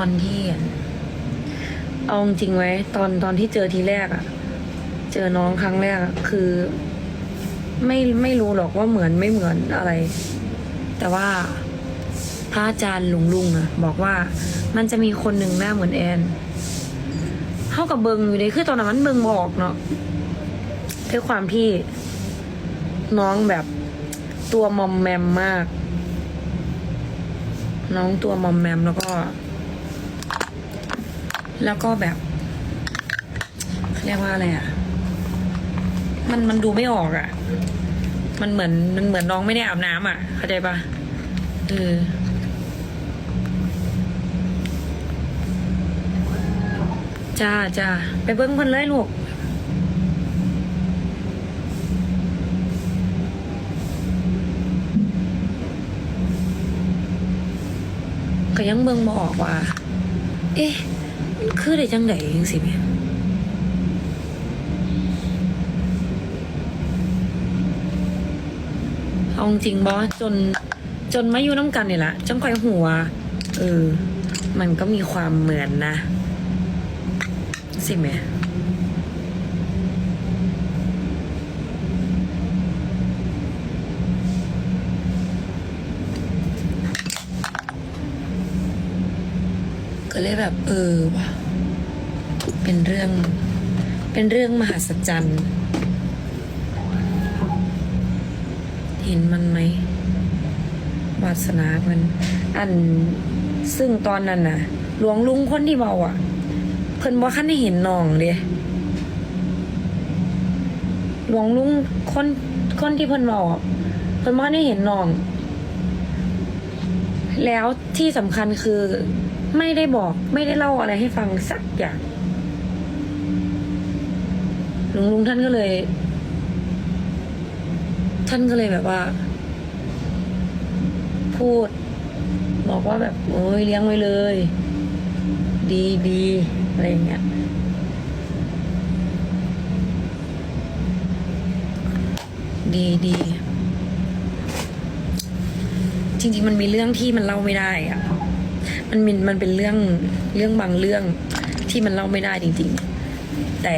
อนที่เอาจริงไว้ ตอนตอนที่เจอทีแรกอะเจอน้องครั้งแรกคือ ไม่ไม่รู้หรอกว่าเหมือนไม่เหมือนอะไร แต่ว่าพระอาจารย์ลุงลุงอะบอกว่ามันจะมีคนหนึ่งหน้าเหมือนแอนเท่ากับเบิงอยู่เลยคือตอนนั้นมันเบิงบอกเนาะด้วยความที่น้องแบบตัวมอมแมมมาก น้องตัวมอมแมมแล้วก็ แล้วก็แบบเรียกว่าอะไรอะ มันมันดูไม่ออกอะ มันเหมือนมันเหมือนน้องไม่ได้อาบน้ำอะ เข้าใจปะเออจ้าจ้าไปเบิ้งเพิ่นเลยลูกก็ยังเบิ่งบ่ออกว่า เอ๊ะ คือได้จังไดจังสิแม่เอาจริงบอจนจนมาอยู่น้ำกันนี่แหละจังค่อยหัวเออ มันก็มีความเหมือนนะ สิแม่ก็เลยแบบเออว่ะ เป็นเรื่อง เป็นเรื่องมหัศจรรย์ เห็นมันไหมวาสนามันอันซึ่งตอนนั้นน่ะ หลวงลุงคนที่เบาอะ เพิ่นบ่คันได้เห็นน้องเด้หลวงลุงคนคนที่เพิ่นเบาอะเพิ่นบ่คันได้เห็นน้อง แล้วที่สำคัญคือไม่ได้บอกไม่ได้เล่าอะไรให้ฟังสักอย่าง หลวงลุงท่านก็เลย ท่านก็เลยแบบว่า พูด บอกว่าแบบโอ้ยเลี้ยงไว้เลย ดีดีอะไรอย่างเงี้ยดีดีจริงๆมันมีเรื่องที่มันเล่าไม่ได้อะมันมีมันเป็นเรื่องเรื่องบางเรื่องที่มันเล่าไม่ได้จริง ๆ แต่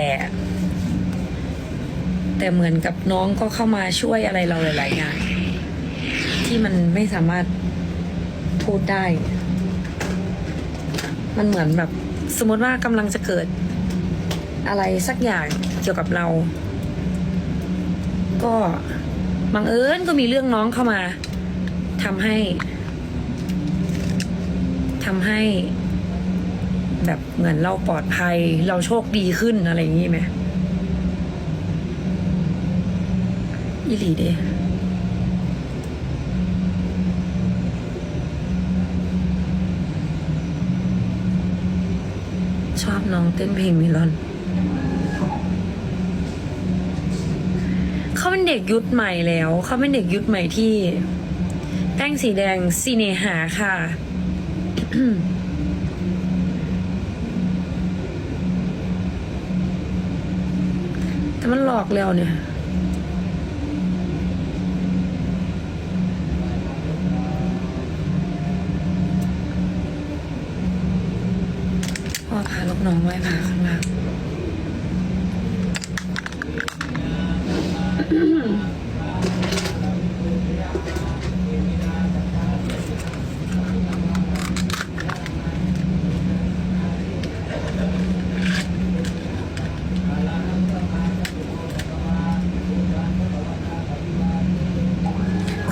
แต่เหมือนกับน้องก็เข้ามาช่วยอะไรเราหลาย ๆ อย่าง ที่มันไม่สามารถพูดได้ มันเหมือนแบบ สมมติว่ากำลังจะเกิดอะไรสักอย่างเกี่ยวกับเรา ก็บังเอิญก็มีเรื่องน้องเข้ามาทำให้ทำให้แบบเหมือนเราปลอดภัยเราโชคดีขึ้นอะไรอย่างนี้ไหม อีหลีเดชอบน้องเต้นเพลงมิลอน เขาเป็นเด็กยุคใหม่แล้ว เขาเป็นเด็กยุคใหม่ที่ แป้งสีแดงซีเนหาค่ะแต่มันหลอกแล้วเนี่ย พ่อพาลูกน้องไหว้พาข้างล่าง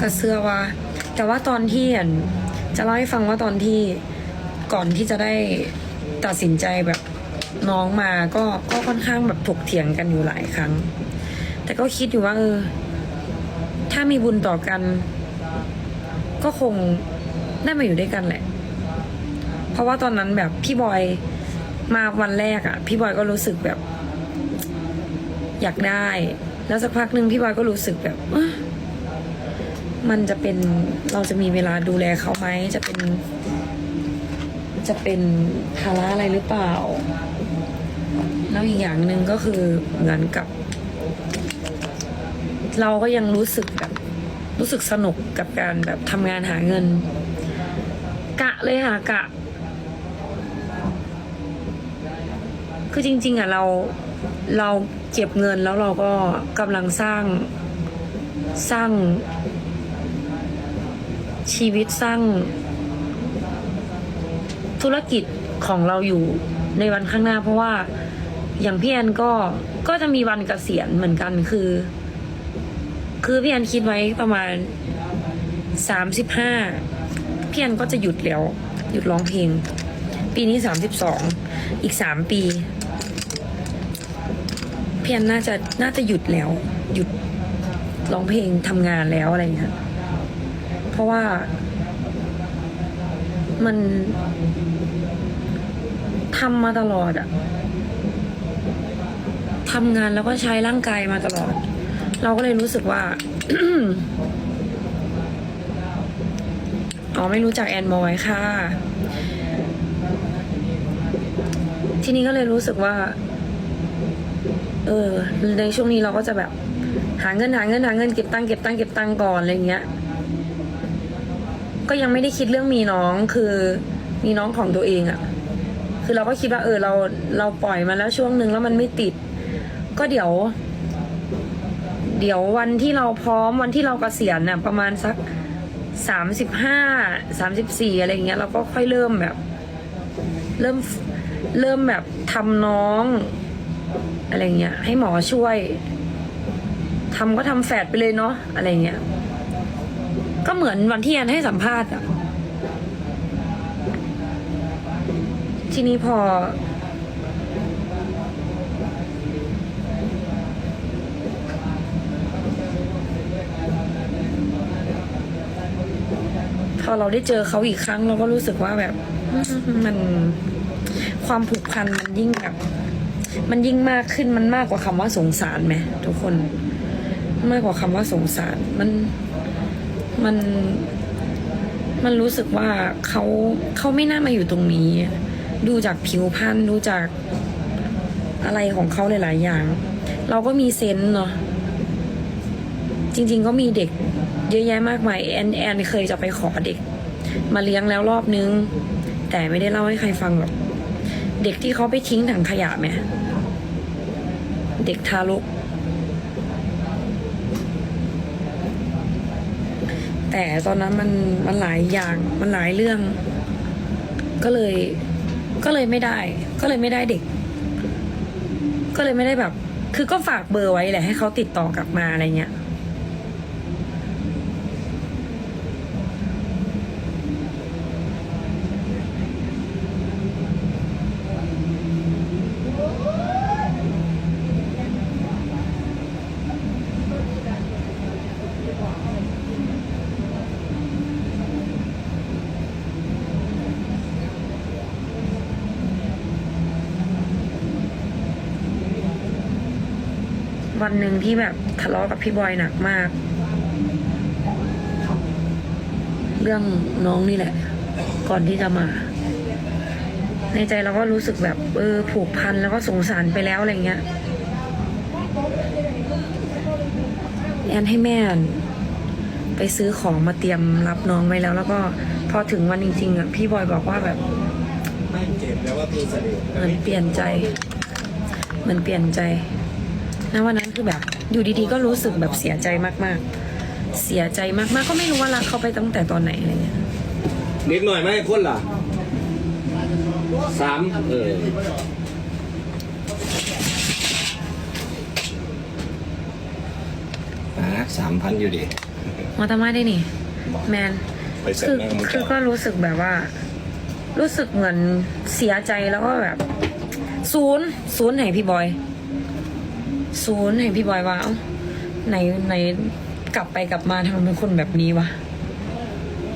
ก็เชื่อว่า แต่ว่าตอนที่อะจะเล่าให้ฟังว่าตอนที่ก่อนที่จะได้ ตัดสินใจแบบน้องมาก็ก็ค่อนข้างแบบถกเถียงกันอยู่หลายครั้ง แต่ก็คิดอยู่ว่าเออ ถ้ามีบุญต่อกัน ก็คงได้มาอยู่ด้วยกันแหละ เพราะว่าตอนนั้นแบบพี่บอยมาวันแรกอะพี่บอยก็รู้สึกแบบ อยากได้ แล้วสักพักหนึ่งพี่บอยก็รู้สึกแบบมันจะเป็นเราจะมีเวลาดูแลเขาไหมจะเป็น จะเป็นภาระอะไรหรือเปล่า แล้วอีกอย่างหนึ่งก็คือเหมือนกับ เราก็ยังรู้สึกแบบรู้สึกสนุกกับการแบบทำงานหาเงิน กะเลยค่ะกะ คือจริง ๆอะเราเราเก็บเงินแล้วเราก็กำลังสร้างสร้างชีวิตสร้าง ธุรกิจของเราอยู่ในวันข้างหน้า เพราะว่าอย่างพี่แอนก็ก็จะมีวันเกษียณเหมือนกันคือ คือพี่แอนคิดไว้ประมาณสามสิบห้าพี่แอนก็จะหยุดแล้ว หยุดร้องเพลง ปีนี้สามสิบสองอีกสามปีพี่แอนน่าจะน่าจะหยุดแล้ว หยุดร้องเพลงทำงานแล้วอะไรอย่างเงี้ยเพราะว่ามัน ทำมาตลอดอะทำงานแล้วก็ใช้ร่างกายมาตลอด เราก็เลยรู้สึกว่า อ๋อไม่รู้จักแอนมอยค่ะ ทีนี้ก็เลยรู้สึกว่า เออ ในช่วงนี้เราก็จะแบบ หาเงินหาเงินหาเงินเก็บตังค์เก็บตังค์เก็บตังค์ก่อนอะไรเงี้ย ก็ยังไม่ได้คิดเรื่องมีน้องคือ มีน้องของตัวเองอะ คือเราก็คิดว่าเออเราเราปล่อยมาแล้วช่วงหนึ่งแล้วมันไม่ติด ก็เดี๋ยว เดี๋ยววันที่เราพร้อมวันที่เราเกษียณน่ะประมาณสักสามสิบห้าสามสิบสี่อะไรเงี้ยเราก็ค่อยเริ่มแบบ เริ่มเริ่มแบบทำน้อง อะไรเงี้ยให้หมอช่วยทำก็ทำแฝดไปเลยเนาะอะไรเงี้ยก็เหมือนวันที่แอนให้สัมภาษณ์อะ ทีนี้พอ พอเราได้เจอเขาอีกครั้ง เราก็รู้สึกว่าแบบมันความผูกพันมันยิ่งแบบ มันยิ่งมากขึ้นมันมากกว่าคำว่าสงสารไหมทุกคน มากกว่าคำว่าสงสารมันมันมันรู้สึกว่าเขาเขาไม่น่ามาอยู่ตรงนี้ ดูจากผิวพรรณดูจากอะไรของเขาหลาย ๆ อย่าง เราก็มีเซนส์เนาะจริง ๆ ก็มีเด็กเยอะแยะมากมายแอนแอนเคยจะไปขอเด็ก มาเลี้ยงแล้วรอบนึง แต่ไม่ได้เล่าให้ใครฟังหรอกเด็กที่เขาไปทิ้งถังขยะไหมเด็กทารกแต่ตอนนั้นมันมันหลายอย่างมันหลายเรื่อง ก็เลย ก็เลยไม่ได้ ก็เลยไม่ได้เด็ก ก็เลยไม่ได้แบบ คือก็ฝากเบอร์ไว้แหละให้เขาติดต่อกลับมาอะไรเงี้ย วันหนึ่งที่แบบทะเลาะกับพี่บอยหนักมาก เรื่องน้องนี่แหละ ก่อนที่จะมา ในใจเราก็รู้สึกแบบเออผูกพันแล้วก็สงสารไปแล้วอะไรเงี้ยแอนให้แม่ไปซื้อของมาเตรียมรับน้องไว้แล้ว แล้วก็พอถึงวันจริง ๆอะพี่บอยบอกว่าแบบไม่เจ็บแล้วว่าตัวเสด็จเหมือนเปลี่ยนใจ เหมือนเปลี่ยนใจ ณวันนั้นคือแบบอยู่ดีๆ ก็รู้สึกแบบเสียใจมากๆ เสียใจมากๆ ก็ไม่รู้ว่ารักเขาไปตั้งแต่ตอนไหนอะไรเงี้ยนิดหน่อยไหมคนล่ะสามเอออะสามพันอยู่ดิมอตามาได้นี่ แมนไปเสร็จคือแม่งมึงคือก็รู้สึกแบบว่า รู้สึกเหมือนเสียใจแล้วก็แบบ ศูนย์ศูนย์ไหนพี่บอย ศูนย์ไหนพี่บอยว่าเอ้าไหนไหนกลับไปกลับมาทำไมเป็นคนแบบนี้วะ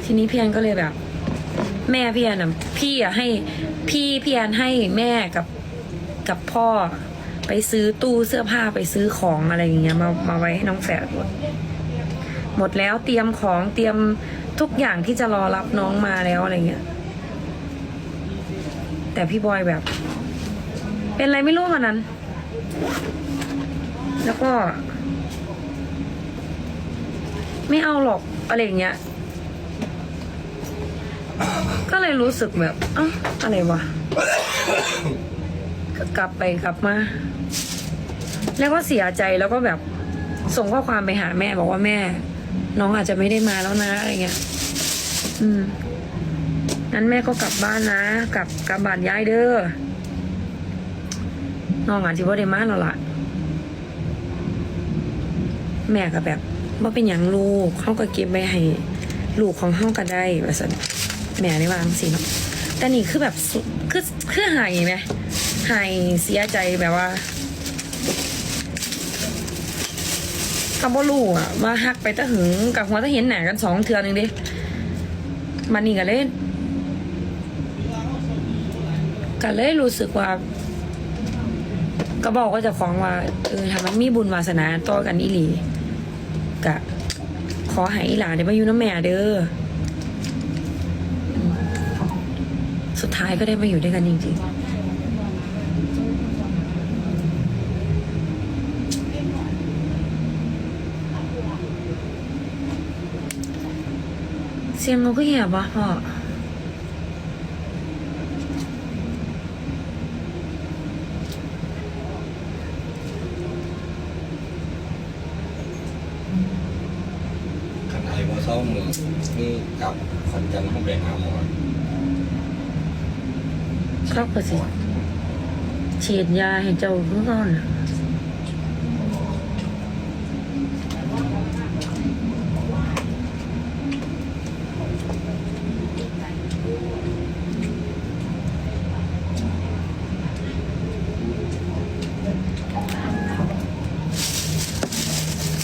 ทีนี้พี่แอนก็เลยแบบ แม่พี่แอนอะพี่อะให้พี่พี่แอนให้แม่กับกับพ่อไปซื้อตู้เสื้อผ้าไปซื้อของอะไรอย่างเงี้ยมามาไว้ให้น้องแฝดหมดหมดแล้วเตรียมของเตรียมทุกอย่างที่จะรอรับน้องมาแล้วอะไรเงี้ย แต่พี่บอยแบบ เป็นอะไรไม่รู้วันนั้น แล้วก็ ไม่เอาหรอกอะไรอย่างเงี้ย ก็เลยรู้สึกแบบเอ้าอะไรวะก็กลับไปกลับมา แล้วก็เสียใจแล้วก็แบบส่งข้อความไปหาแม่บอกว่าแม่ น้องอาจจะไม่ได้มาแล้วนะอะไรเงี้ย อืมงั้นแม่ก็กลับบ้านนะ กลับกลับบ้านย้ายเด้อน้องอาจจะบ่ได้มาแล้วล่ะ แม่ก็แบบว่าเป็นอย่างลูกเขาก็เก็บไว้ให้ลูกของเฮาก็ได้ว่าซั่นแม่ได้วางสิเนาะแต่นี่คือแบบคือคือหายไหมหายเสียใจแบบว่าก็บ่รู้อะว่าฮักไปตะหึงกับหัวตะเห็นหนากันสองเทือนึงดิมันนี่ก็เลยก็เลยรู้สึกว่า ก็บอกว่าจะฟ้องว่าเออถ้ามันมีบุญวาสนาต่อกันอีหลี กะ ขอให้อีหลานได้มาอยู่น้ำแม่เด้อ สุดท้ายก็ได้มาอยู่ด้วยกันจริงๆเสียงเราก็แหบวะพ่อ ขันไอ้พอเศร้ามือ นี่กลับขอนจันทร์ห้องไปหาหมอครับก็สิฉีดยาให้เจ้าเพื่อนน่ะ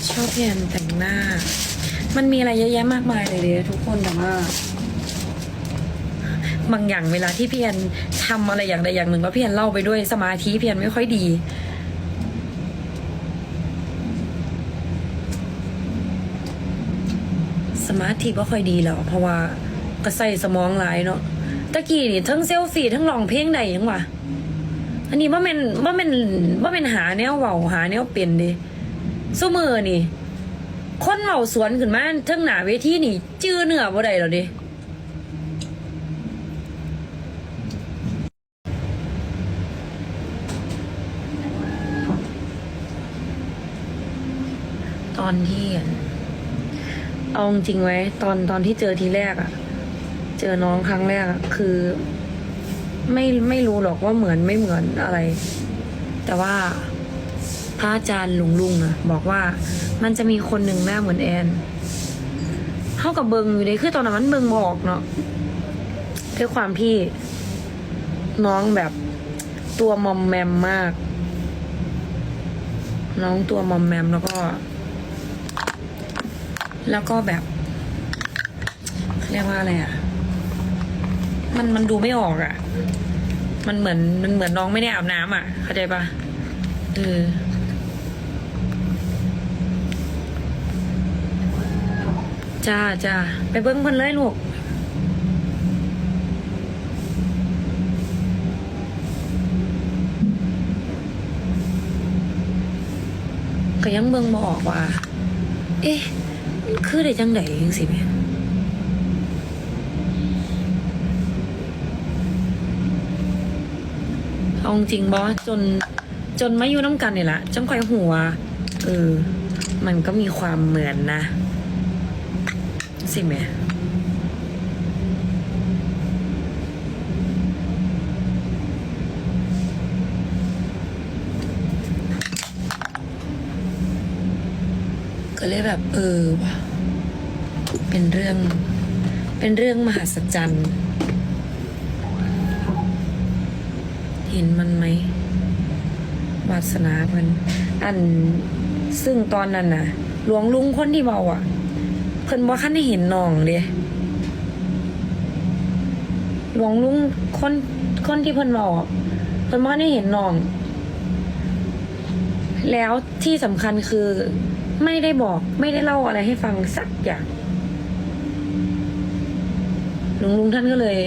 ชอบเพียนแต่งหน้า มันมีอะไรเยอะแยะมากมายเลยเดียทุกคนแต่ว่าบางอย่างเวลาที่พี่แอนทำอะไรอย่างใดอย่างหนึ่งแล้วพี่แอนเล่าไปด้วยสมาธิพี่แอนไม่ค่อยดีสมาธิไม่ค่อยดีแล้ว เพราะว่าก็ใส่สมองหลายเนาะตะกี้นี่ทั้งเซลฟี่ทั้งร้องเพลงใดยังวะอันนี้ว่าเป็นว่าเป็นว่าเป็นหาแนวเว้าหาแนวเป็นดิสู้มือนี่ คนเว้าสวนขึ้นมาทั้งหน้าเวทีนี่ จื้อเนื้อบ่ได้แล้วดิตอนที่เอาจริงไว้ ตอนตอนที่เจอทีแรกอะเจอน้องครั้งแรกอะคือ ไม่ไม่รู้หรอกว่าเหมือนไม่เหมือนอะไร แต่ว่าพระอาจารย์ลุงลุงอะบอกว่า มันจะมีคนหนึ่งหน้าเหมือนแอนเข้ากับเบิงอยู่เลยคือตอนนั้นมันเบิงบอกเนาะด้วยความที่น้องแบบตัวมอมแมมมาก น้องตัวมอมแมมแล้วก็ แล้วก็แบบเรียกว่าอะไรอะ มันมันดูไม่ออกอะ มันเหมือนมันเหมือนน้องไม่ได้อาบน้ำอะ เข้าใจปะเออ จ้าจ้าไปเบิ้งเพิ่นเลยลูกก็ยังเบิ่งบ่ออกว่า เอ๊ะมันคือได้จังไดจังสิแม่เอาจริงบอจน จนมาอยู่น้ำกันนี่แหละจังค่อยหัว เออ มันก็มีความเหมือนนะ สิแม่ก็เลยแบบเออว่ะเป็นเรื่อง เป็นเรื่องมหัศจรรย์เห็นมันไหมวาสนาเพิ่นอันซึ่งตอนนั้นน่ะ หลวงลุงคนที่เบาอะ พิ่นบ่คันได้เห็นน้องเด้หลวงลุงคนคนที่เพิ่นบอกเพิ่นว่าได้เห็นน้อง แล้วที่สำคัญคือไม่ได้บอกไม่ได้เล่าอะไรให้ฟังสักอย่างหลวงลุงท่านก็เลย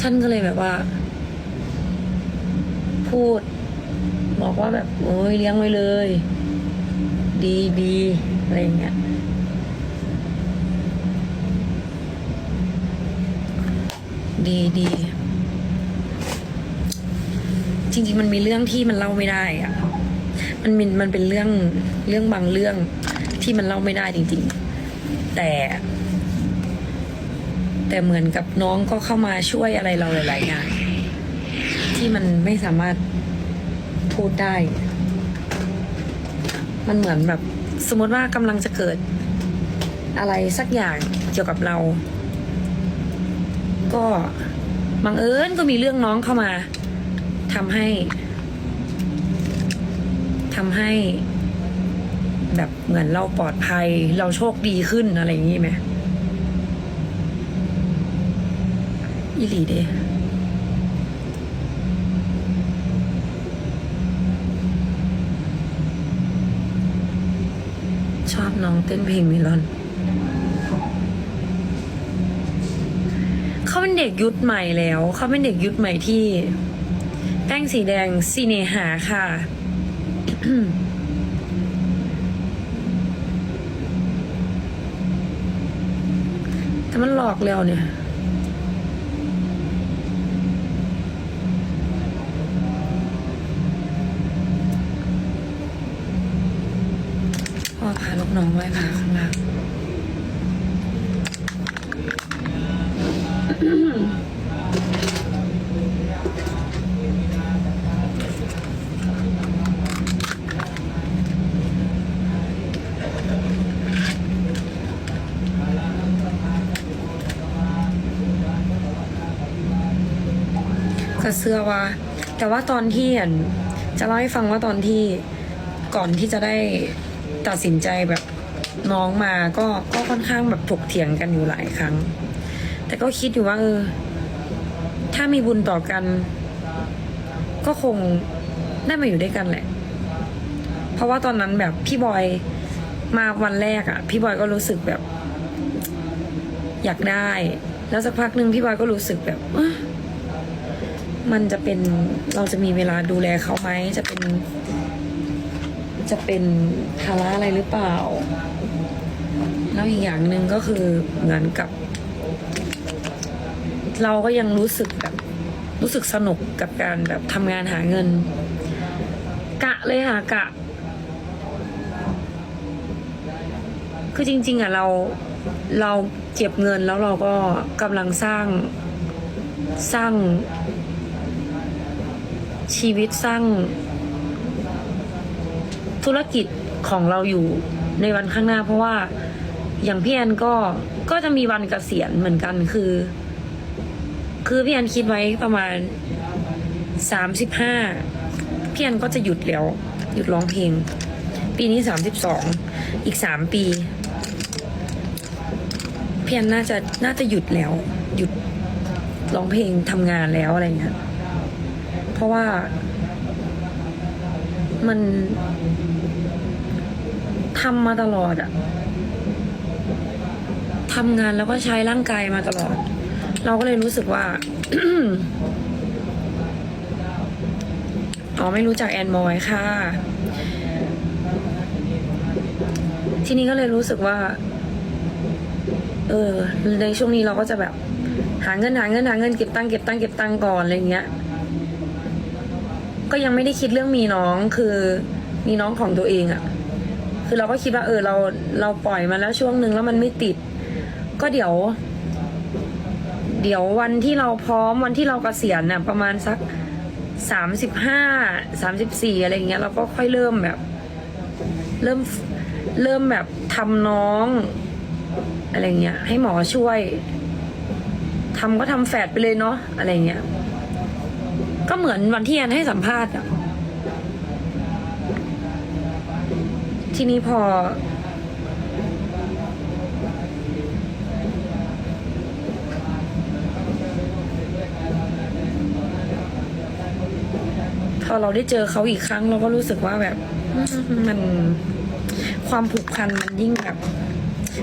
ท่านก็เลยแบบว่า พูด บอกว่าแบบ โอ้ยเลี้ยงไว้เลย ดีดี อะไรเงี้ยดีดีจริง ๆ มันมีเรื่องที่มันเล่าไม่ได้อะมันมีมันเป็นเรื่องเรื่องบางเรื่องที่มันเล่าไม่ได้จริง ๆ แต่ แต่เหมือนกับน้องก็เข้ามาช่วยอะไรเราหลายๆอย่างที่มันไม่สามารถพูดได้ มันเหมือนแบบ สมมติว่ากำลังจะเกิดอะไรสักอย่างเกี่ยวกับเรา ก็บังเอิญก็มีเรื่องน้องเข้ามาทำให้ทำให้ แบบเหมือนเราปลอดภัย เราโชคดีขึ้นอะไรอย่างนี้ไหมอีหลีเดชอบ น้องเต้นเพลงมิลอน เขาเป็นเด็กยุคใหม่แล้ว เขาเป็นเด็กยุคใหม่ที่ แป้งสีแดงซีเนหาค่ะ แต่มันหลอกแล้วเนี่ย อพาลูกน้องไว้พาข้างล่างก็เสื้อว่า แต่ว่าตอนที่อะจะเล่าให้ฟังว่าตอนที่ก่อนที่จะได้ ตัดสินใจแบบน้องมาก็ก็ค่อนข้างแบบถกเถียงกันอยู่หลายครั้ง แต่ก็คิดอยู่ว่าเออ ถ้ามีบุญต่อกัน ก็คงได้มาอยู่ด้วยกันแหละ เพราะว่าตอนนั้นแบบพี่บอยมาวันแรกอะ่ะ พี่บอยก็รู้สึกแบบ อยากได้ แล้วสักพักหนึ่งพี่บอยก็รู้สึกแบบมันจะเป็นเราจะมีเวลาดูแลเขาไหมจะเป็น จะเป็นภาระอะไรหรือเปล่า แล้วอีกอย่างหนึ่งก็คือเหมือนกับ เราก็ยังรู้สึกแบบรู้สึกสนุกกับการแบบทำงานหาเงิน กะเลยค่ะกะ คือจริง ๆอะเราเราเก็บเงินแล้วเราก็กำลังสร้างสร้างชีวิตสร้าง ธุรกิจของเราอยู่ในวันข้างหน้า เพราะว่าอย่างพี่แอนก็ก็จะมีวันเกษียณเหมือนกันคือ คือพี่แอนคิดไว้ประมาณสามสิบห้าพี่แอนก็จะหยุดแล้ว หยุดร้องเพลง ปีนี้สามสิบสองอีกสามปีพี่แอนน่าจะน่าจะหยุดแล้ว หยุดร้องเพลงทำงานแล้วอะไรเงี้ยเพราะว่ามัน ทำมาตลอดอะทำงานแล้วก็ใช้ร่างกายมาตลอด เราก็เลยรู้สึกว่าอ๋อไม่รู้จักแอนมอยค่ะ ทีนี้ก็เลยรู้สึกว่า เออ ในช่วงนี้เราก็จะแบบ หาเงินหาเงินหาเงินเก็บตังค์เก็บตังค์เก็บตังค์ก่อนอะไรเงี้ย ก็ยังไม่ได้คิดเรื่องมีน้องคือมีน้องของตัวเองอะ่ะ คือเราก็คิดว่าเออเราเราปล่อยมาแล้วช่วงหนึ่งแล้วมันไม่ติด ก็เดี๋ยว เดี๋ยววันที่เราพร้อมวันที่เรากเกษียณน่ะประมาณสักสามสิบห้าสามสิบสี่อะไรเงี้ยเราก็ค่อยเริ่มแบบ เริ่มเริ่มแบบทำน้องอะไรเงี้ยให้หมอช่วยทำก็ทำแฝดไปเลยเนาะอะไรเงี้ยก็เหมือนวันที่แอนให้สัมภาษณ์อะ ทีนี้พอ พอเราได้เจอเขาอีกครั้ง เราก็รู้สึกว่าแบบมันความผูกพันมันยิ่งแบบ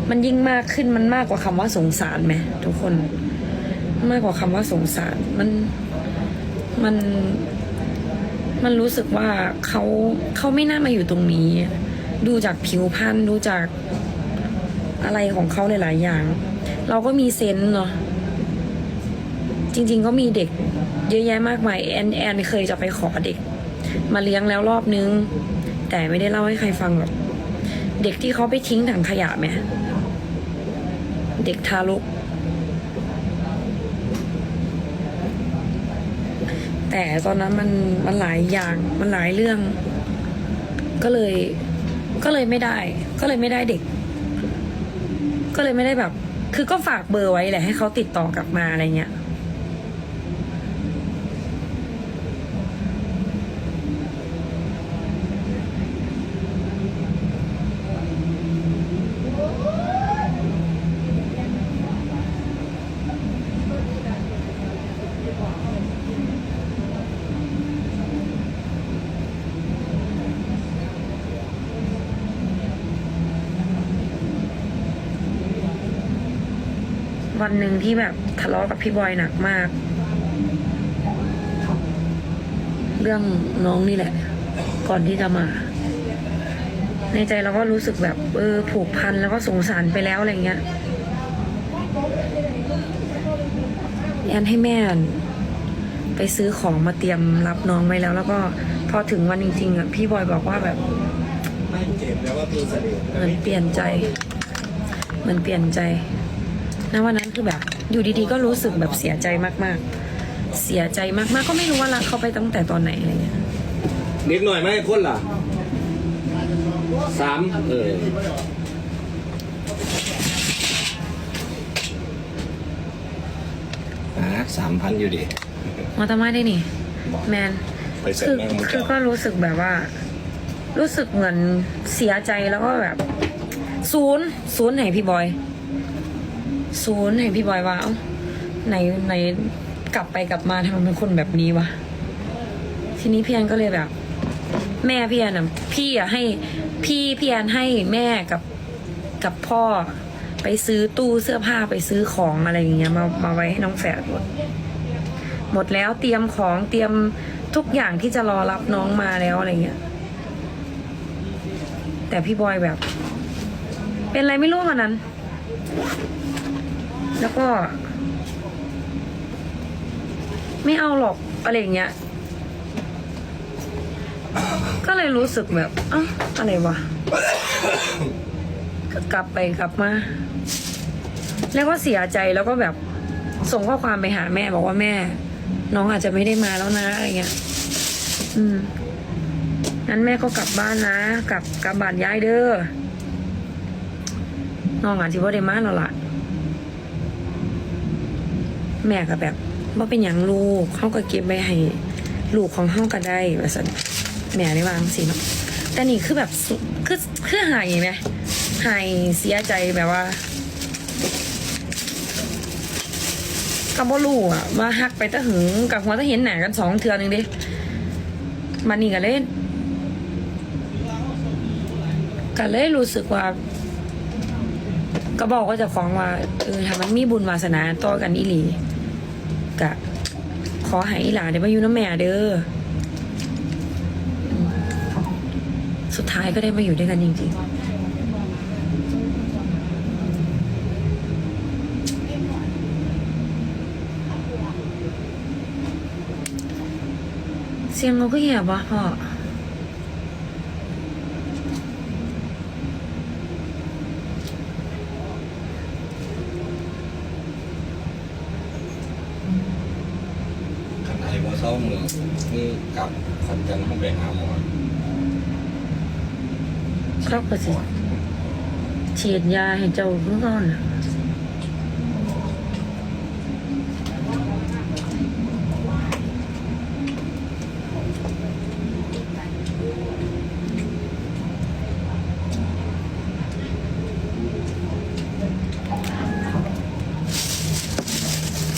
มันยิ่งมากขึ้นมันมากกว่าคำว่าสงสารไหมทุกคน มากกว่าคำว่าสงสารมันมันมันรู้สึกว่าเขาเขาไม่น่ามาอยู่ตรงนี้ ดูจากผิวพรรณดูจากอะไรของเขาหลาย ๆ อย่าง เราก็มีเซนส์เนาะจริง ๆ ก็มีเด็กเยอะแยะมากมายแอนแอนเคยจะไปขอเด็ก มาเลี้ยงแล้วรอบนึง แต่ไม่ได้เล่าให้ใครฟังหรอกเด็กที่เขาไปทิ้งถังขยะไหมเด็กทารกแต่ตอนนั้นมันมันหลายอย่างมันหลายเรื่อง ก็เลย ก็เลยไม่ได้ ก็เลยไม่ได้เด็ก ก็เลยไม่ได้แบบ คือก็ฝากเบอร์ไว้แหละให้เขาติดต่อกลับมาอะไรเงี้ย หนึ่งที่แบบทะเลาะกับพี่บอยหนักมาก เรื่องน้องนี่แหละ ก่อนที่จะมา ในใจเราก็รู้สึกแบบ เออ ผูกพันแล้วก็สงสารไปแล้วอะไรเงี้ยแอนให้แม่ไปซื้อของมาเตรียมรับน้องไว้แล้ว แล้วก็พอถึงวันจริงๆอะพี่บอยบอกว่าแบบไม่เจ็บแล้วว่าตัวเสด็จเหมือนเปลี่ยนใจ เหมือนเปลี่ยนใจ ณวันนั้นคือแบบอยู่ดีๆ ก็รู้สึกแบบเสียใจมากๆ เสียใจมากๆ ก็ไม่รู้ว่ารักเขาไปตั้งแต่ตอนไหนอะไรเงี้ยเด็กหน่อยไหมคนล่ะสามเอออ่าสามพันอยู่ดิมาตามาได้นี่ แมนไปเสร็จคือแม่งมึงคือจะก็รู้สึกแบบว่า รู้สึกเหมือนเสียใจแล้วก็แบบ ศูนย์ศูนย์ไหนพี่บอย ศูนย์ไหนพี่บอยว่าเอ้าไหนไหนกลับไปกลับมาทำไมเป็นคนแบบนี้วะทีนี้พี่แอนก็เลยแบบ แม่พี่แอนอะพี่อะให้พี่พี่แอนให้แม่กับกับพ่อไปซื้อตู้เสื้อผ้าไปซื้อของอะไรอย่างเงี้ยมามาไว้ให้น้องแฝดหมดหมดแล้วเตรียมของเตรียมทุกอย่างที่จะรอรับน้องมาแล้วอะไรเงี้ย แต่พี่บอยแบบ เป็นอะไรไม่รู้วันนั้น แล้วก็ ไม่เอาหรอกอะไรอย่างเงี้ย ก็เลยรู้สึกแบบอะอะไรวะก็กลับไปกลับมา แล้วก็เสียใจแล้วก็แบบส่งข้อความไปหาแม่บอกว่าแม่ น้องอาจจะไม่ได้มาแล้วนะอะไรเงี้ย อืมงั้นแม่ก็กลับบ้านนะ กลับกลับบ้านยายเด้อน้องอาจจะว่าได้มาแล้วล่ะ แม่ก็แบบว่าเป็นอย่างลูกเขาก็เก็บไว้ให้ลูกของเขาก็ได้ว่าสันแม่ได้วางสิเนาะแต่นี่คือแบบคือคือหายไหมหายเสียใจแบบว่ากับบ่รู้อะว่าฮักไปตะหึงกับหัวตะเห็นหนากันสองเทือหนึงดิมันนี่ก็เลยก็เลยรู้สึกว่า ก็บอกว่าจะฟ้องว่าเออถ้ามันมีบุญวาสนาต่อกันอีหลี กะขอให้อีหลานได้มาอยู่น้ำแม่เด้อ สุดท้ายก็ได้มาอยู่ด้วยกันจริงๆเสียงเราก็แหบวะพ่อ ขันไอ้บ่เศร้ามือ นี่กลับขันจันห้องไปหาหมอชอบก็สิฉีดยาให้เจ้าเมื่อก่อนน่ะ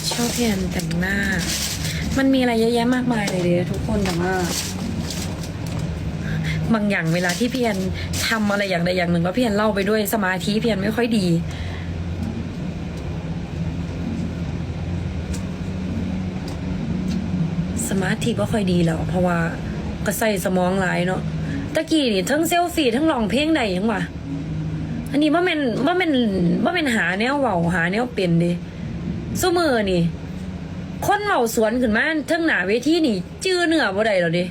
ชอบเพียนแต่งหน้า มันมีอะไรเยอะแยะมากมายเลยเด้ทุกคนแต่ว่าบางอย่างเวลาที่พี่แอนทำอะไรอย่างใดอย่างหนึ่งแล้วพี่แอนเล่าไปด้วยสมาธิพี่แอนไม่ค่อยดี สมาธิก็ค่อยดีแล้ว เพราะว่าก็ใส่สมองหลายเนาะตะกี้นี่ทั้งเซลฟี่ทั้งร้องเพลงใดยังวะอันนี้ว่ามันว่าแมันว่าแมันหาแนวเว้าหาแนวเป็นเดิสู้มือนี่ คนเหล่าสวนขึ้นมาทั้งหนาเวทีนี่ จื้อเนื้อบ่ได้หรอดิ